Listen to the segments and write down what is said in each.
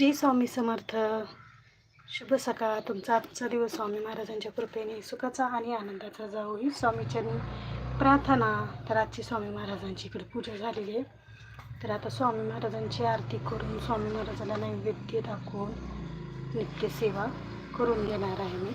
श्री स्वामी समर्थ. शुभ सकाळ. तुमचा आजचा दिवस स्वामी महाराजांच्या कृपेने सुखाचा आणि आनंदाचा जाऊ ही स्वामीचरणी प्रार्थना. तर आजची स्वामी महाराजांची इकडे पूजा झालेली आहे. तर आता स्वामी महाराजांची आरती करून स्वामी महाराजाला नैवेद्य दाखवून नित्यसेवा करून घेणार आहे मी.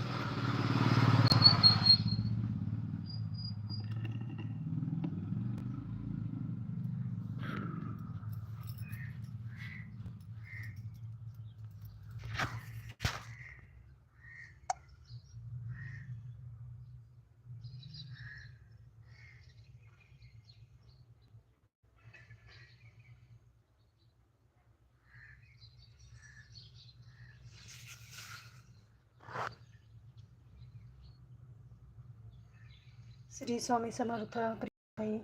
श्री स्वामी समर्थ प्रियताई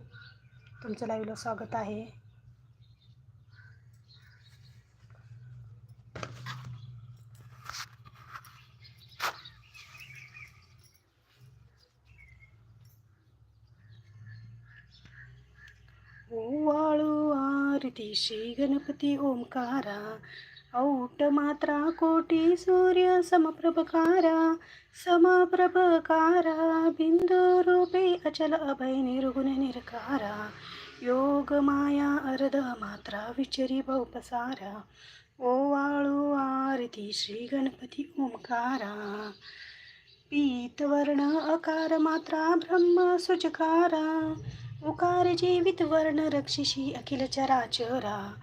तुमचं लाईव्हला स्वागत आहे. वाळू आरती श्री गणपती ओंकारा औट मात्रा कोटी सूर्य समप्रभकारा समप्रभकारा बिंदू रूपे अचल अभय निर्गुण निरकारा। योग माया अर्ध मात्रा विचरी बहुपसारा। ओ वाळू आरती श्री गणपती ओंकारा। पीतवर्ण अकार मात्रा ब्रह्म सुचकारा उकार जीवित वर्ण रक्षिषी अखिल चराचरा।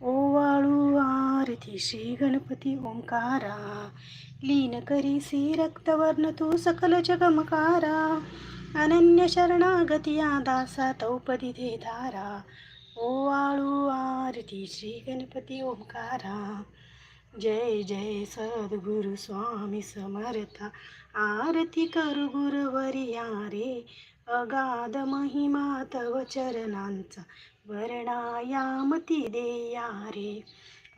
ओवाळू आरती श्री गणपती ओंकारा लीन करीसी रक्तवर्ण तू सकल जगमकारा अनन्य शरणागती दासा तौपदी दे धारा ओवाळू आरती श्री गणपती ओंकारा जय जय सद्गुरु स्वामी समर्था आरती करू गुरुवरिया रे अगाध महिमा तव चरणांचा वर्णायामती देया रे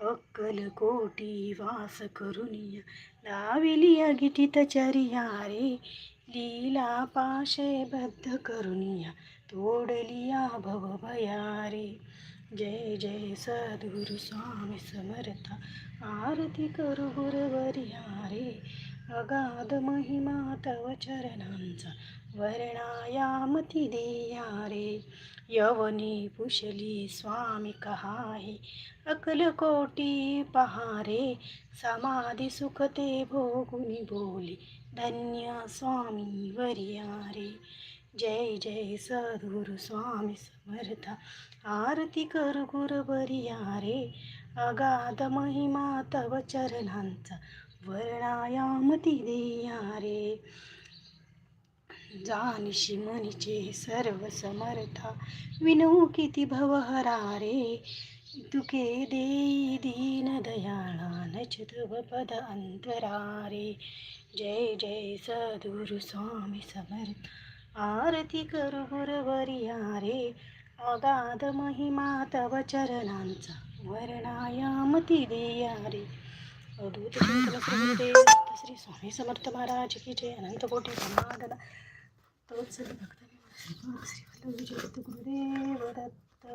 अक्कल कोटी वास करुनिया लाविली अगिटित चरिया रे लीला पाशे बद्ध करुनिया तोडलिया भव भया रे जय जय सद्गुरु स्वामी समर्था. आरती करू गुरुवर्या रे अगाध महिमा तव चरणांचा वर्णायामती देया रे यवनी पुशली स्वामी कहाहे. अकलकोटी पहारे. समाधी सुखते भोगुनी बोली. धन्य स्वामी वरिया रे जय जय सद्गुरु स्वामी समर्थ. आरती कर गुरुवरिया रे अगाध महिमा तव चरणांचा वर्णायामती देया रे जानिशी मनीचे सर्व समर्था विनू किती भवहरा रे तुके देई दीन दयाळा नचुत पद अंतरारे. जय जय सद्गुरु स्वामी समर्थ. आरती कर गुरुवरिया रे अगाध महिमा तव चरणांचा. वर्णायामती देया रे अवधूत प्रभुदेव श्री स्वामी समर्थ महाराज की जय. अनंत कोटी समागदा तोच भक्त श्री वल्लभ गुरुदेव दत्त.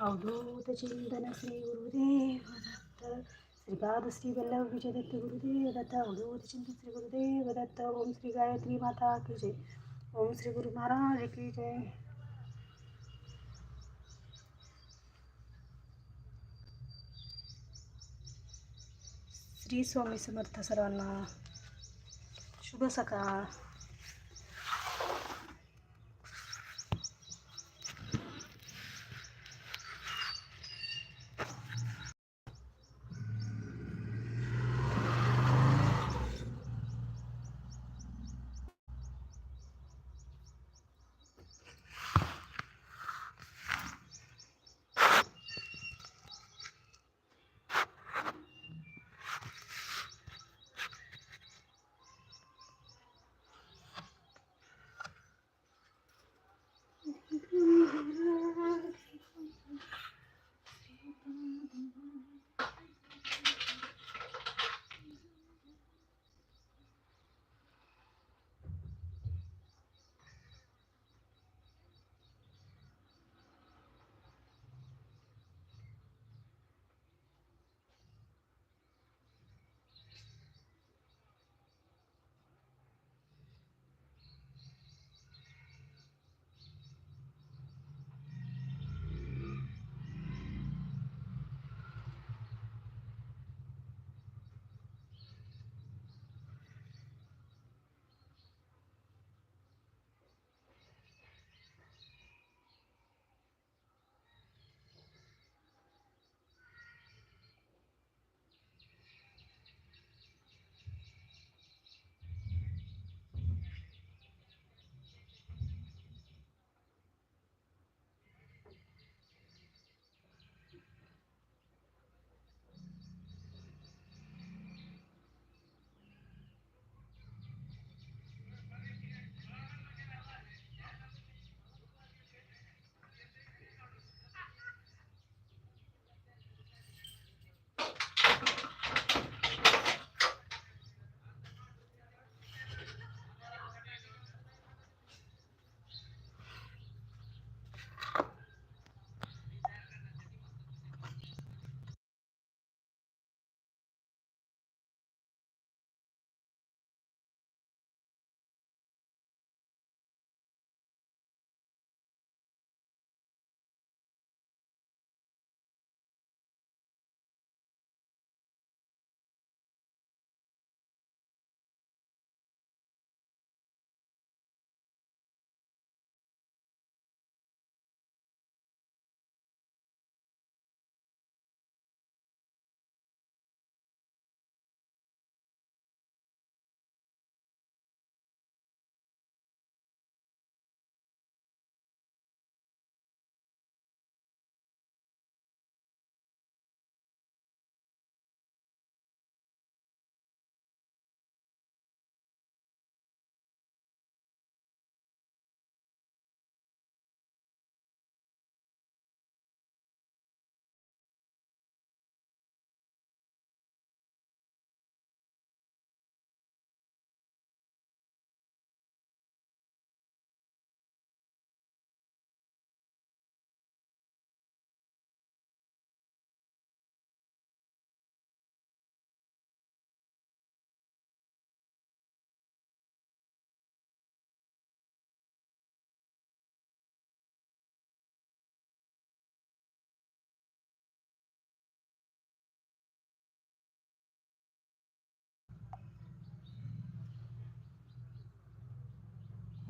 अवधूत चिंतन श्री गुरुदेव दत्त. श्रीपाद श्री वल्लभ विजय दत्त गुरुदेव दत्त. अवधूत चिंतन श्री गुरुदेव दत्त. ओम श्री गायत्री माता की जय. ओम श्री गुरु महाराज की जय. श्री स्वामी समर्थ सर्वांना शुभ सकाळ.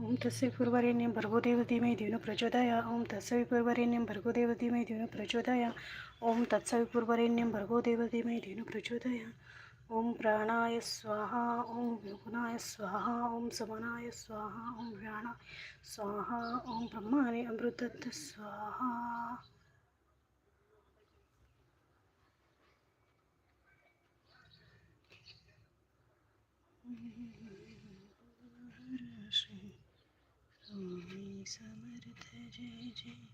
ఓం తస్సై పూర్వరేణ్యం భర్గోదేవ ధీమై దీవును ప్రచోదయ ఓం తస్సవి పూర్వరేణ్యం భర్గోదేవ ధీమై దీవును ప్రచోదయ ఓం తత్సవి పూర్వరేణ్యం భర్గోదేవ ధీమై దీవును ప్రచోదయ ఓం ప్రాణాయ స్వాహ ఓం విగుణాయ స్వాహ ఓం సమనాయ స్వాహ ఓం వ్యాణ స్వాహ ఓం బ్రహ్మాని అమృతత్వ స్వాహ स्वामी समर्थ जय जय.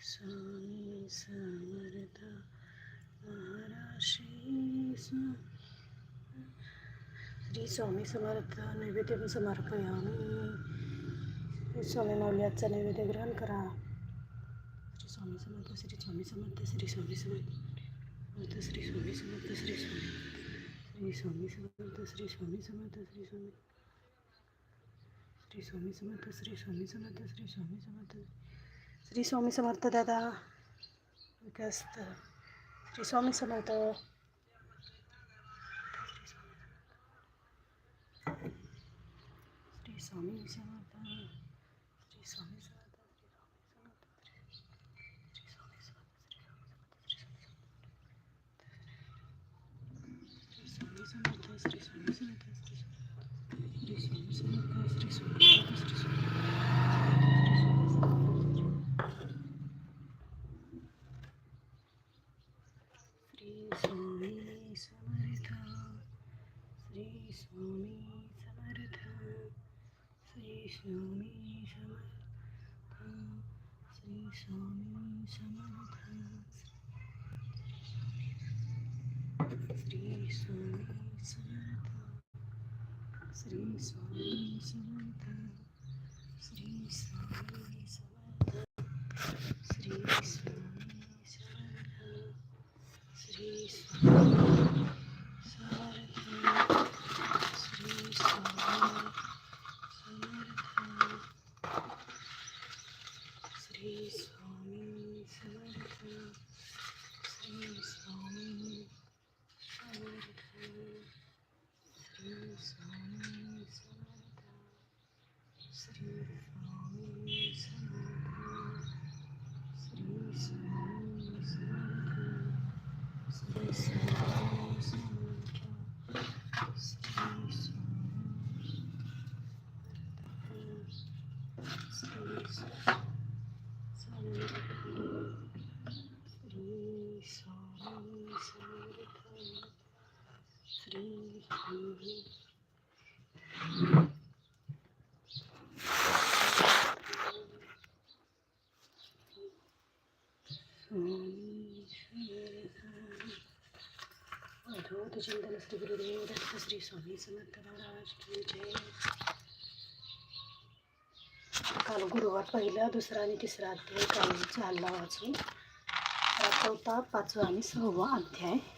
स्वामी समर्थ श्री स्वामी. समर्थ नैवेद्य समर्पयामी. स्वामी मौल्याचा नैवेद्य ग्रहण करा. श्री स्वामी समर्थ श्री स्वामी समर्थ श्री स्वामी समर्थ. श्री स्वामी समर्थ श्री स्वामी श्री स्वामी समर्थ श्री स्वामी समर्थ श्री स्वामी श्री स्वामी समर्थ श्री स्वामी समर्थ श्री स्वामी समर्थ श्री स्वामी समर्थ दादा विकास श्री स्वामी समर्थ श्री स्वामी समर्थ श्री स्वामी समर्थ Christmas. ಶ್ರೀ ಸ್ವಾಮಿ ಸಮರ್ಥ ಶ್ರೀ ಸ್ವಾಮಿ ಸಮರ್ಥ ಶ್ರೀ ಸ್ವಾಮಿ ಸಮರ್ಥ ಶ್ರೀ ಸ್ವಾಮಿ ಸಮರ್ಥ ಶ್ರೀ ಸ್ವಾಮಿ ಸಮರ್ಥ ಶ್ರೀ ಸ್ವಾಮಿ ಸಮರ್ಥ ಶ್ರೀ ಸ್ವಾಮಿ ಸಮರ್ಥ श्री गुरुदेव दत्त श्री स्वामी समर्थ महाराज काल गुरुवार पहिला दुसरा आणि तिसरा अध्याय कालचा चालला वाचून. चौथा पाचवा आणि सहावा अध्याय.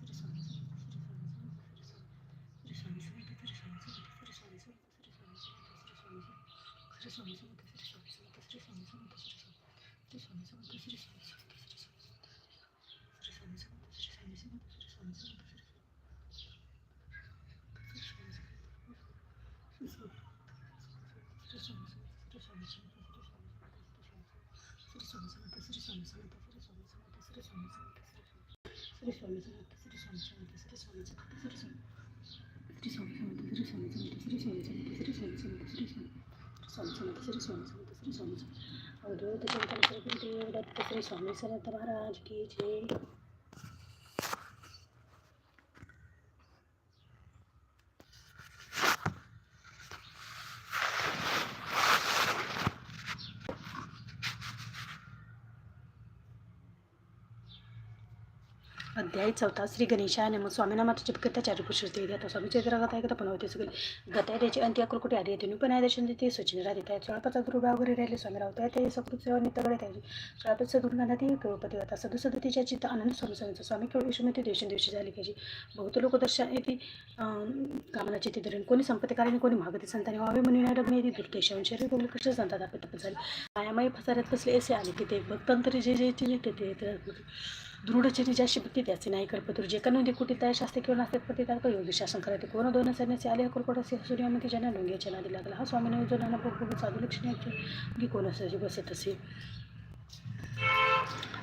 स्वामी समर्थ श्री स्वामी समर्थ श्री स्वामी समर्थ श्री स्वामी समर्थ श्री स्वामी समर्थ श्री स्वामी समर्थ श्री स्वामी श्री स्वामी समर्थ श्री स्वामी समर्थ श्री स्वामी समर्थ श्री स्वामी समर्थ श्री स्वामी समर्थ श्री स्वामी समर्थ श्री स्वामी समर्थ महाराज की जय अध्याय चौथा श्री गणेशाय नम स्वामीनामाचे कृत्याचार्य पुरुषते आता स्वामी चैत्रगता एकदा पण होते सगळे. गता त्याची अंत्य अकुलकुटी आधी येते पण दर्शन देते सूचना राहते त्या चोळपाचा दुर्गा वगैरे राहिले स्वामी राहतो ते सकृत सेवा नित्यकडे त्याची चोळपाचा दुर्गांना ती कळपती होता सदू तिच्या चित्त आनंद स्वामी स्वामीचा स्वामी केवळ विषमती दिवशी दिवशी झाली पाहिजे. बहुत लोक दर्शन येते कामनाची ती धरण कोणी संपत्तीकाराने कोणी महागती संतांनी व्हावे म्हणून लग्न येते दुर्देशावून शरीर बोलले कृष्ण संतात आपण झाले मायामाई फसाऱ्यात बसले असे आले की ते भक्तांतरी जे जे जे ते ते शिपती त्याचे नाही कल्पतुर जे कधी कुठे तयार शास्त्री किंवा नास्तिक पती त्या योगी शासन करायचे. कोण दोन सैन्याचे आले कुलकोटाचे सूर्यामध्ये ज्यांना डोंग्याच्या नादी लागला. हा स्वामीने जो नाना बघून साधू लक्ष्मी कोण असे बसत असे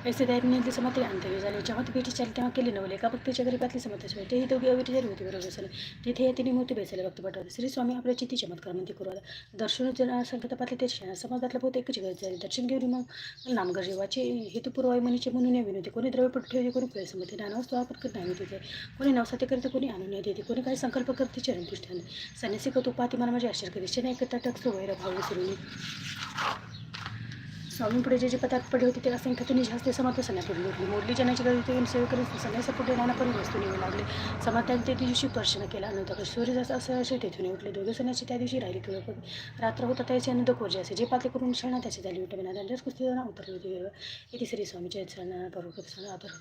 ऐसे दैन्यातली समाधी अंतव्य झाले जेव्हा ती तेव्हा केली नवले का भक्तीच्या गरीबातली समाधी होते तेही दोघी अविटी झाली होती बरोबर असेल तिथे तिने मूर्ती बेसायला भक्त पाठवले श्री स्वामी आपल्या चिती चमत्कार म्हणते करू आला दर्शन जन संगत ते क्षण बहुत बहुतेकच गरज झाली दर्शन घेऊन मग नामगर जीवाचे हेतुपूर्वाय मनीचे म्हणून या विनोदी कोणी द्रव्यपट ठेवते कोणी पैसे नाना वस्तू वापर करत नाही तिथे कोणी नवसाते करते कोणी आणून देते कोणी काही संकल्प करते चरणपुष्ठाने संन्यासी कतो पाती मला माझे आश्चर्य करीचे नाही करता टक वैर भाव विसरून स्वामीपुढे जे जे पदार्थ पडले होते ते असंख्यातून जास्त समर्थ सण्यापुढे मोडली मोडली जनाची गरज होती पुढे सण्यासापुढे नानापरी वस्तू नेऊ लागले. समाधान त्या दिवशी स्पर्शन केला नव्हता सूर्य जास्त असं असे तेथून उठले. दोघे सण्याची त्या दिवशी राहिली किंवा रात्र होता त्याचे आनंद कोरजे असे. जे पाते करून क्षणा त्याची झाली. विटमिना त्यांच्याच कुस्ती उतरली होती. हे श्री स्वामीच्या सणा बरोबर आदर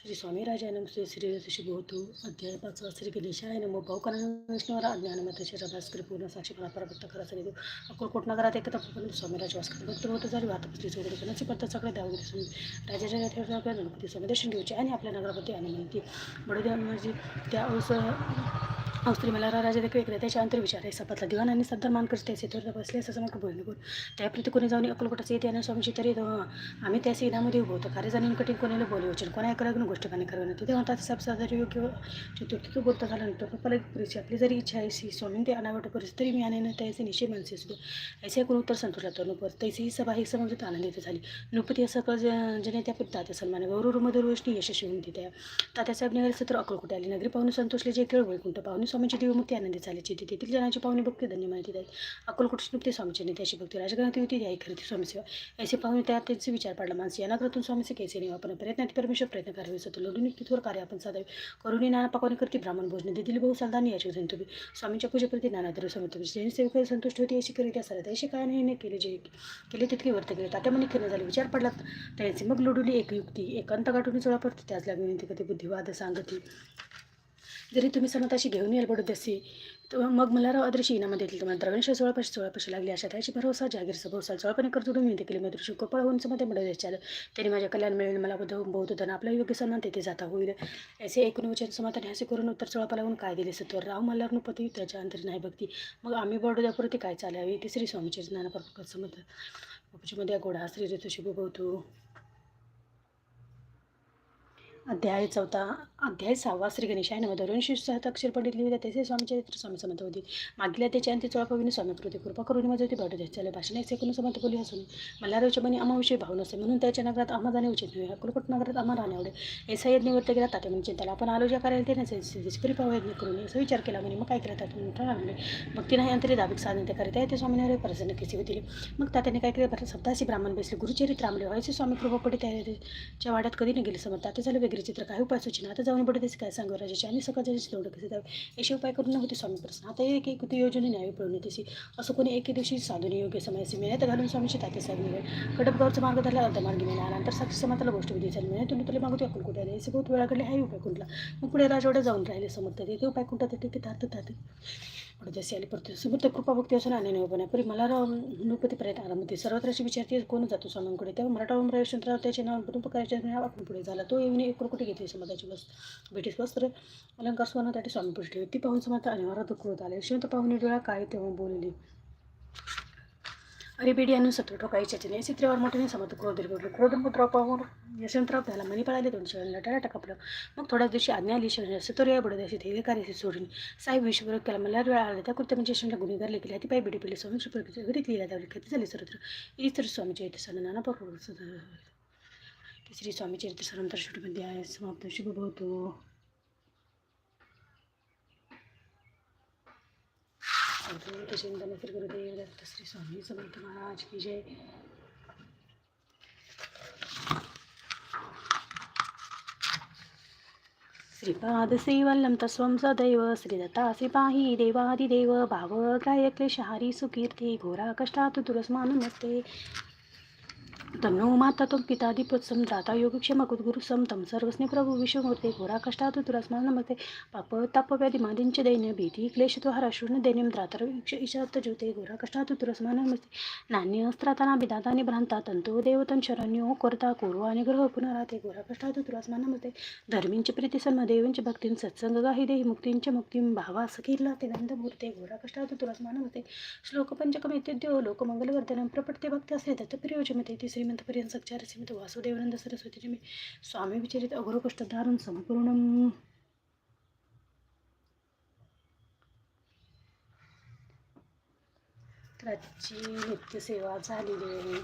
श्री स्वामी राजानम श्री श्री ऋषी भोतू अध्याय पाचवा श्री गणेशाय नमो. भाऊकानंद विष्णुवरा ज्ञानमत शरभास्कर पूर्ण साक्षी मला परभक्त खरा सरी अकोलकोट नगरात नगरात एकता स्वामी राजवास वास्कर भक्त होत झाली वाहतूक चौधरी कोणाची पद्धत सगळे द्यावं दिसून राजाच्या गाठीवर आपल्या गणपती स्वामी दर्शन घ्यायचे आणि आपल्या नगरामध्ये आणि माहिती बडोद्या म्हणजे त्या औस मला राजा देखील इकडे त्याच्या अंतर विचार आहे. सपातला दिवाण आणि सद्दार मान करते असे तर बसले असं समोर बोलणे बोल. त्याप्रती कोणी जाऊन अक्कलकोटाचे येते आणि स्वामीची तरी आम्ही त्या सिनामध्ये उभो होतो. कार्यजाणी कठीण कोणाला बोलू? वचन. कोणा एका लग्न गोष्ट पाणी करावं तिथे म्हणतात साहेब साधारी योग्य चतुर्थी तो बोलता झाला नंतर पप्पाला पुरेशी आपली जरी इच्छा आहे सी स्वामी ते अनावट परिस्थिती तरी मी आणि त्याचे निश्चय मानसे असतो. ऐसे कोण उत्तर संतोषला तो नुपर तैसे ही सभा ही समजत आनंदित झाली. नृपती असं कळ जने त्या तात्या सन्मान. गौरवमध्ये रोषणी यशस्वी होऊन तिथे तात्यासाहेब नगर सत्र अक्कलकोटे आली. नगरी पाहुणे संतोषले जे केळ वैकुंठ पाहून स्वामीची देवमुक्ती आनंदी झाल्याची तिथे तेथील जनाची पाहुणे भक्ती धन्य माहिती आहेत अक्कलकोट स्नुप्ती स्वामीची अशी भक्ती. राजघराती होती आई खरी स्वामी सेवा ऐसे पाहुणे त्यात त्यांचे विचार पडला माणसे. या स्वामीचे कैसे नाही आपण प्रयत्नात परमेश्वर प्रयत्न करावे. होतो लोडून तिथवर कार्य आपण साधावे. करुणी नाना पाकवाने करते ब्राह्मण भोजने. देतील बहु सालदानी याची जण तुम्ही. स्वामीच्या पूजेप्रती नाना दर समजतो जैन सेवक संतुष्ट होती अशी करीत त्या अशी काय नाही केले जे केले तितके वर्त केले. तात्या मनी झाले. विचार पडला. त्यांची मग लोडुली एक युक्ती एक अंत गाठून चोळा पडते त्याच लागली विनंती कधी बुद्धिवाद सांगती जरी तुम्ही समताशी घेऊन याल बडत तर मग मला राव अदृशी इनामध्ये येतील तुम्हाला. द्रवणशा सोळापाशी सोळापाशी लागली अशा त्याची भरोसा जागीर सभोसा जोडपणे कर जोडून विनंती केली मधुरशी गोपाळ होऊन समते मदत द्यायच्या त्यांनी माझ्या कल्याण मिळेल मला बौद्ध बहुत धन आपला योग्य सन्मान तेथे जाता होईल. असे एकूण वचन समाधान असे करून उत्तर चोळापाला होऊन काय दिले सत्वर? राव मल्हार पती त्याच्या अंतरी नाही भक्ती. मग आम्ही बडोद्यापुरती काय चालावी तिसरी स्वामीचे ज्ञान परपकर समज गोडा श्री ऋतू शुभ अध्याय चौथा अध्याय सहावा श्री गणेशाय नव धरून शिष्यात अक्षर पंडित लिहिल्या त्याचे स्वामी चरित्र स्वामी समंत होती. मागल्या त्याच्या अंती चोळापवीने स्वामी कृती कृपा करून माझे होती बाटू द्यायचे भाषण एक सेकून समंत बोली असून मला मनी आम्हाविषयी भाव नसे म्हणून त्याच्या नगरात आम्हा जाणे उचित नव्हे कुलपट नगरात आम्हा राहणे आवडे. ऐसा यज्ञ वर्त गेला तात्या म्हणजे त्याला आपण आलो ज्या करायला ते नसेल परिपाव यज्ञ करून. असा विचार केला म्हणे मग काय केलं त्यातून ठरवले मग तिने अंतरी दाबिक साधन ते करीत आहे. ते स्वामीने प्रसन्न केसी होती मग तात्याने काय केलं सप्ताशी ब्राह्मण बसले. गुरुचरित्र आमले व्हायचे स्वामी कृपा पडे त्याच्या वाड्यात कधी न गेले समज तात्या झालं वेगळे चित्र काय उपाय सुचिना? आता जाऊन पडते काय सांगू राजाची? आणि सकाळच्या तेवढं कसे द्यावे याचे उपाय करून नव्हते स्वामी प्रश्न आता एक एक योजना न्यावी पळून तशी असं कोणी एके दिवशी साधून योग्य समयासी मिळत घालून स्वामीची ताते साहेब मिळेल कडपगावचा मार्ग धरला अर्धा मार्ग मिळाला. नंतर साक्षी समाजाला गोष्ट विधी झाली. मिळेल तुम्ही तुला मागतो अकुल कुठे असे बहुत वेळाकडे हाही उपाय कुठला? मग पुढे राजवाड्यात जाऊन राहिले समर्थ. ते उपाय कुठं? ते तारत तात पुढे जसे आले परत. समर्थ कृपा भक्ती असून आणि नाही परी मला नृपती पर्यंत आरामती सर्वत्र अशी विचारते कोण जातो स्वामींकडे? तेव्हा मराठा यशवंतराव त्याचे नाव कुटुंब करायचे आपण पुढे झाला. तो येऊन एक कुठे घेतली समाजाची वस्त्र भेटीस वस्त्र अलंकार स्वर्ण त्यासाठी स्वामी पुढे ती पाहून समाज अनिवार्य दुःख आले. श्रीमंत पाहून डोळा काय तेव्हा बोलली? अरे बेडी आणून सत्व ठोकायच्या या चित्रावर मोठ्याने समर्थ क्रोध बोललो क्रोधपुत्र पाहून यशवंतराव त्याला मनी पळाले. दोन शिवाय लटाला कापलं मग थोड्याच दिवशी आज्ञा आली. शिवाय सतोरिया बडोद अशी कार्याशी सोडून साहेब विश्वभर केला. मला वेळा आला. त्या कृत्य म्हणजे यशवंत गुन्हेगार लेखले ती पाय बेडी पिले स्वामी श्री घरीत लिहिला त्यावेळी खेती झाली. सर्वत्र इतर स्वामीचे इथे सण नाना पकडून श्री स्वामी चरित्र सरंतर शेवटमध्ये आहे. समाप्त शुभ भवतो. चिंतन श्री गुरुदेव दत्त श्री स्वामी समर्थ महाराज की जय. श्रीपाद श्रीवल्लम तस्वं सदैव श्रीदत्ता पाहि देवादिदेव भाव गायक्लेशहारी सुकीर्ती घोरा कष्टात् दुरस्मानमस्ते नमस्ते तन्नो माता त्वं पिता दीपोत्सम दाता योगक्षम कुद्गुरुसम तम सर्वस्ने प्रभु विश्वमूर्ते घोरा कष्टात तुरस्मान नमस्ते। पाप ताप व्याधी मादींचे दैन्य भीती क्लेश त्वहार शून्य दैन्यम द्रातर वीक्ष ईशात ज्योते घोरा कष्टात तुरस्मान नमस्ते। नान्य अस्त्राताना बिदातानि भ्रांता तंतो देवतन शरण्यो करता कोरो आणि ग्रह पुनराते घोरा कष्टात तुरस्मान नमस्ते। धर्मींची प्रीती सन्म देवींची श्रीमंतपर्यंत श्रीमंत पर्यंत सच्चार श्रीमंत वासुदेवानंद सरस्वतीचे मी स्वामी विचारित अघोर कष्टधारण संपूर्ण त्याची नित्यसेवा झालेली आहे.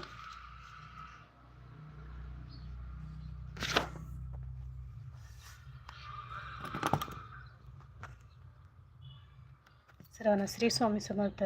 सर्वांना श्री स्वामी समर्थ.